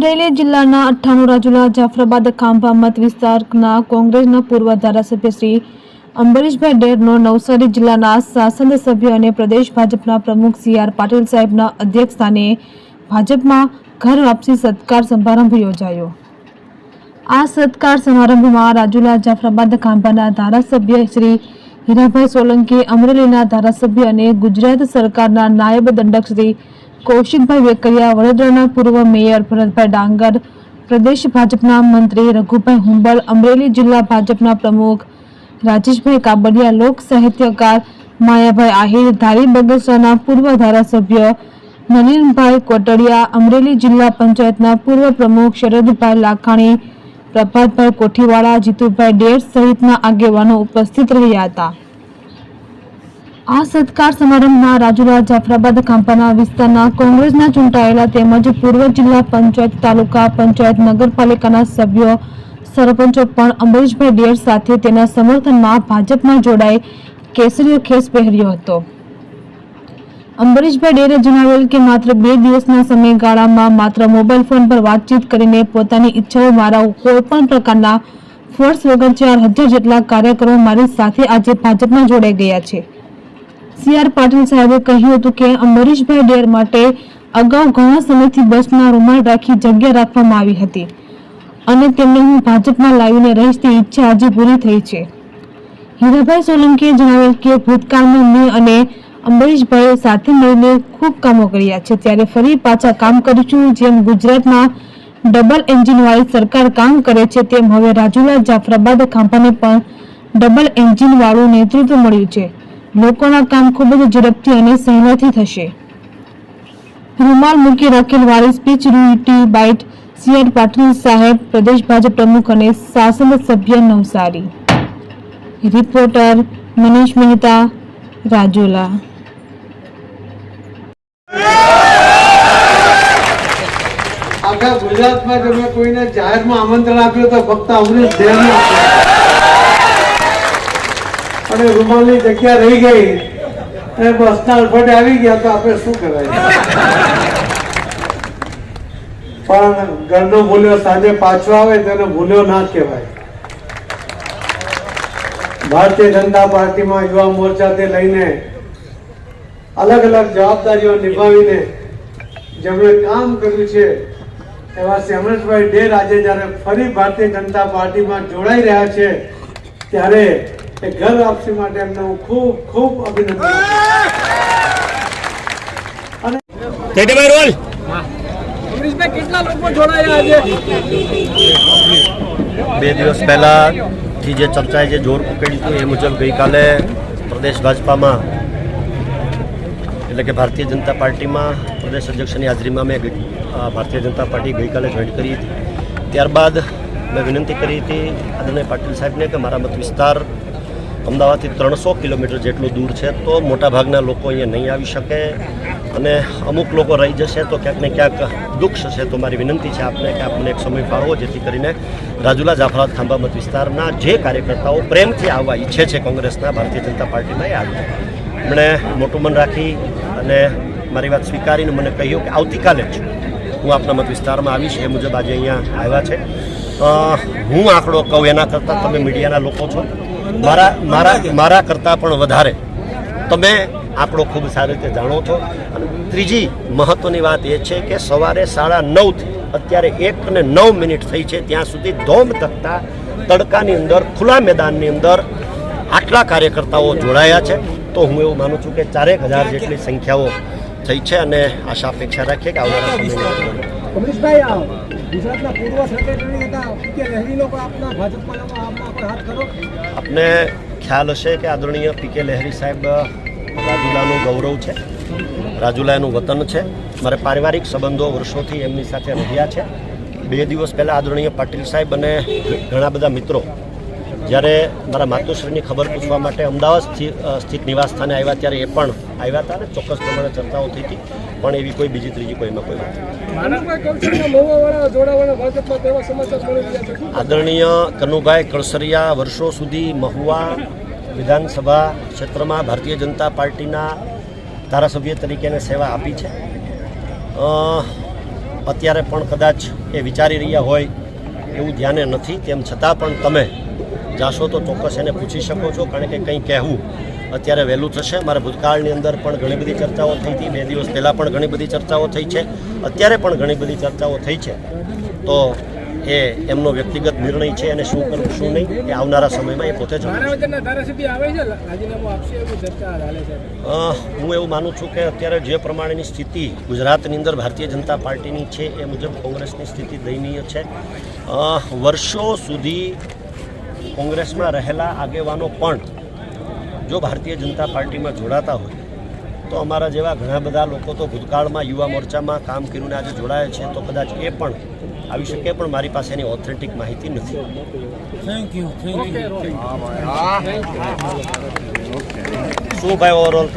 અમરેલી જિલ્લાના અઠ્ઠાણું રાજુલા જાફરાબાદ ખાંભા મત વિસ્તારના કોંગ્રેસના પૂર્વ ધારાસભ્ય શ્રી અંબરીશભાઈ ડેરનો નવસારી જિલ્લાના શાસન સભ્ય અને પ્રદેશ ભાજપના પ્રમુખ સી આર પાટીલ સાહેબના અધ્યક્ષસ્થાને ભાજપમાં ઘર વાપસી સત્કાર સમારંભ યોજાયો. આ સત્કાર સમારંભમાં રાજુલા જાફરાબાદ ખાંભાના ધારાસભ્ય શ્રી હીરાભાઈ સોલંકી, અમરેલીના ધારાસભ્ય અને ગુજરાત સરકારના નાયબ દંડક શ્રી કૌશિકભાઈ વેકરિયા, વડોદરાના પૂર્વ મેયર ભરતભાઈ ડાંગર, પ્રદેશ ભાજપના મંત્રી રઘુભાઈ હુંબલ અમરેલી જિલ્લા ભાજપના પ્રમુખ રાજેશભાઈ કાબડિયા, લોક સાહિત્યકાર માયાભાઈ આહિર, ધારી બગસરાના પૂર્વ ધારાસભ્ય નલિનભાઈ કોટડિયા, અમરેલી જિલ્લા પંચાયતના પૂર્વ પ્રમુખ શરદભાઈ લાખાણી, પ્રભાતભાઈ કોઠીવાળા, જીતુભાઈ ડેર સહિતના આગેવાનો ઉપસ્થિત રહ્યા હતા. આ સત્કાર સમારંભમાં રાજુલા જાફરાબાદ ખાંભાના વિસ્તારના કોંગ્રેસના ચૂંટાયેલા તેમજ પૂર્વ જિલ્લા પંચાયત તાલુકા પંચાયત નગરપાલિકાના સભ્યો સરપંચો પણ અમરીશભાઈ ડેર સાથે તેના સમર્થનમાં ભાજપમાં જોડાઈ કેસરીયો ખેસ પહેર્યો હતો. અંબરીશભાઈ ડેરે જણાવેલ કે માત્ર બે દિવસના સમયગાળામાં માત્ર મોબાઈલ ફોન પર વાતચીત કરીને પોતાની ઈચ્છાઓ મારા કોઈ પણ પ્રકારના ફોર્સ વગર ચાર હજાર જેટલા કાર્યકરો મારી સાથે આજે ભાજપમાં જોડાઈ ગયા છે. સી આર પાટીલ સાહેબે કહ્યું હતું કે અંબરીશભાઈ ડેર માટે અગાઉ ઘણા સમયથી બસના રૂમાલ રાખી જગ્યા રાખવામાં આવી હતી. અને તેમને હું ભાજપમાં લાવીને રહીશ તે ઈચ્છા આજે પૂરી થઈ છે. હીરાભાઈ સોલંકીએ જણાવેલ કે ભૂતકાળમાં મેં અને અંબરીશભાઈએ સાથે મળીને ખૂબ કામો કર્યા છે. ત્યારે ફરી પાછા કામ કરીશું જેમ ગુજરાતમાં ડબલ એન્જિનવાળી સરકાર કામ કરે છે, તેમ હવે રાજુલા જાફરાબાદ ખાંભાને પણ ડબલ એન્જિન વાળું નેતૃત્વ મળ્યું છે. લોકોના કામ ખૂબ જ ઝડપથી અને સહેલાઈથી થશે. રૂમાલ મૂકી રાખેલ વાળી સ્પીચ રૂટી, બાઇટ, સીઆર પાટીલ સાહેબ, પ્રદેશ ભાજપ પ્રમુખ અને શાસન સભ્ય નવસારી. રિપોર્ટર મનીષ મહેતા, રાજુલા. આખા ગુજરાતમાં તમે કોઈને જાહેરમાં આમંત્રણ આપ્યું તો ફક્ત અમરીશ ધ્યાન. અને રૂમાલની જગ્યા રહી ગઈ. અને બસના અડફટે આવી ગયા તો આપણે શું કરાય? પણ ઘરનો ભૂલ્યો સાંજે પાછો આવે તેને ભૂલ્યો ના કહેવાય. ભારતીય જનતા પાર્ટીમાં યુવા મોરચાથી લઈને અલગ અલગ જવાબદારીઓ નિભાવીને જેમણે કામ કર્યું છે, એવા શ્રી અમરેશભાઈ ડેર આજે જ્યારે ફરી ભારતીય જનતા પાર્ટીમાં જોડાઈ રહ્યા છે, ત્યારે એ ઘર વાપસી માટે એમને હું ખૂબ ખૂબ અભિનંદન અને ટેટીભાઈ રોલ. કેટલા લોકો જોડાયા આજે? બે દિવસ પહેલાંથી જે ચર્ચાએ જે જોર પકડ્યું હતું એ મુજબ ગઈકાલે પ્રદેશ ભાજપામાં એટલે કે ભારતીય જનતા પાર્ટીમાં પ્રદેશ અધ્યક્ષની હાજરીમાં મેં ભારતીય જનતા પાર્ટી ગઈકાલે જોઈન કરી હતી. ત્યારબાદ મેં વિનંતી કરી હતી આદરણીય પાટીલ સાહેબને કે મારા મત વિસ્તાર અમદાવાદથી ત્રણસો કિલોમીટર જેટલું દૂર છે, તો મોટાભાગના લોકો અહીંયા નહીં આવી શકે અને અમુક લોકો રહી જશે તો ક્યાંક ને ક્યાંક દુઃખ થશે. તો મારી વિનંતી છે આપને કે આપને એક સમય ફાળવો, જેથી કરીને રાજુલા જાફરાબાદ ખાંભામત વિસ્તારના જે કાર્યકર્તાઓ પ્રેમથી આવવા ઈચ્છે છે કોંગ્રેસના, ભારતીય જનતા પાર્ટીમાં એ આવે એમણે મોટું મન રાખી અને મારી વાત સ્વીકારીને મને કહ્યું કે આવતીકાલે જ હું આપના મત વિસ્તારમાં આવીશ. એ મુજબ આજે અહીંયા આવ્યા છે. હું આંકડો કહું એના કરતાં તમે મીડિયાના લોકો છો. મારા મારા મારા કરતાં પણ વધારે. તમે આપણો ખૂબ સારી રીતે જાણો છો. અને ત્રીજી મહત્વની વાત એ છે કે સવારે સાડા નવથી અત્યારે એક અને નવ મિનિટ થઈ છે ત્યાં સુધી ધોમ તકતા તડકાની અંદર ખુલ્લા મેદાનની અંદર આટલા કાર્યકર્તાઓ જોડાયા છે. તો હું એવું માનું છું કે ચારેક હજાર જેટલી સંખ્યાઓ થઈ છે અને આશા અપેક્ષા રાખીએ કે આવનારા સમયમાં અમરીશભાઈ આ ગુજરાતના પૂર્વ સેક્રેટરી હતા. કે લહેરી લોકો આપના ભાજપમાં આપના પર હાથ કરો? આપને ખ્યાલ હશે કે આદરણીય પી કે લહેરી સાહેબ રાજુલાનું ગૌરવ છે. રાજુલા એનું વતન છે. મારે પારિવારિક સંબંધો વર્ષોથી એમની સાથે રહ્યા છે. બે દિવસ પહેલાં આદરણીય પાટીલ સાહેબ અને ઘણા બધા મિત્રો જ્યારે મારા માતુશ્રીની ખબર પૂછવા માટે અમદાવાદ સ્થિત નિવાસ સ્થાને આવ્યા ત્યારે એ પણ આવ્યા હતા અને ચોક્કસ પ્રમાણે ચર્ચાઓ થઈ હતી. પણ એવી કોઈ બીજી ત્રીજી કોઈમાં કોઈ વાત આદરણીય કનુભાઈ કળસરિયા વર્ષો સુધી મહુવા વિધાનસભા ક્ષેત્રમાં ભારતીય જનતા પાર્ટીના ધારાસભ્ય તરીકે એને સેવા આપી છે. અત્યારે પણ કદાચ એ વિચારી રહ્યા હોય એવું ધ્યાને નથી. તેમ છતાં પણ તમે જાશો તો ચોક્કસ એને પૂછી શકો છો કારણ કે કંઈ કહેવું અત્યારે વહેલું થશે. મારા ભૂતકાળની અંદર પણ ઘણી બધી ચર્ચાઓ થઈ હતી. બે દિવસ પહેલાં પણ ઘણી બધી ચર્ચાઓ થઈ છે. અત્યારે પણ ઘણી બધી ચર્ચાઓ થઈ છે. તો એ એમનો વ્યક્તિગત નિર્ણય છે અને શું કરવું શું નહીં એ આવનારા સમયમાં એ પોતે જ હું એવું માનું છું કે અત્યારે જે પ્રમાણેની સ્થિતિ ગુજરાતની અંદર ભારતીય જનતા પાર્ટીની છે એ મુજબ કોંગ્રેસની સ્થિતિ દયનીય છે. વર્ષો સુધી કોંગ્રેસમાં રહેલા આગેવાનો પણ જો ભારતીય જનતા પાર્ટીમાં જોડાતા હોય તો અમારા જેવા ઘણા બધા લોકો તો ભૂતકાળમાં યુવા મોરચામાં કામ કર્યું આજે જોડાયા છે તો કદાચ એ પણ આવી શકે પણ મારી પાસે એની ઓથેન્ટિક માહિતી નથી. ઓકે શું ભાઈ ઓવરઓલ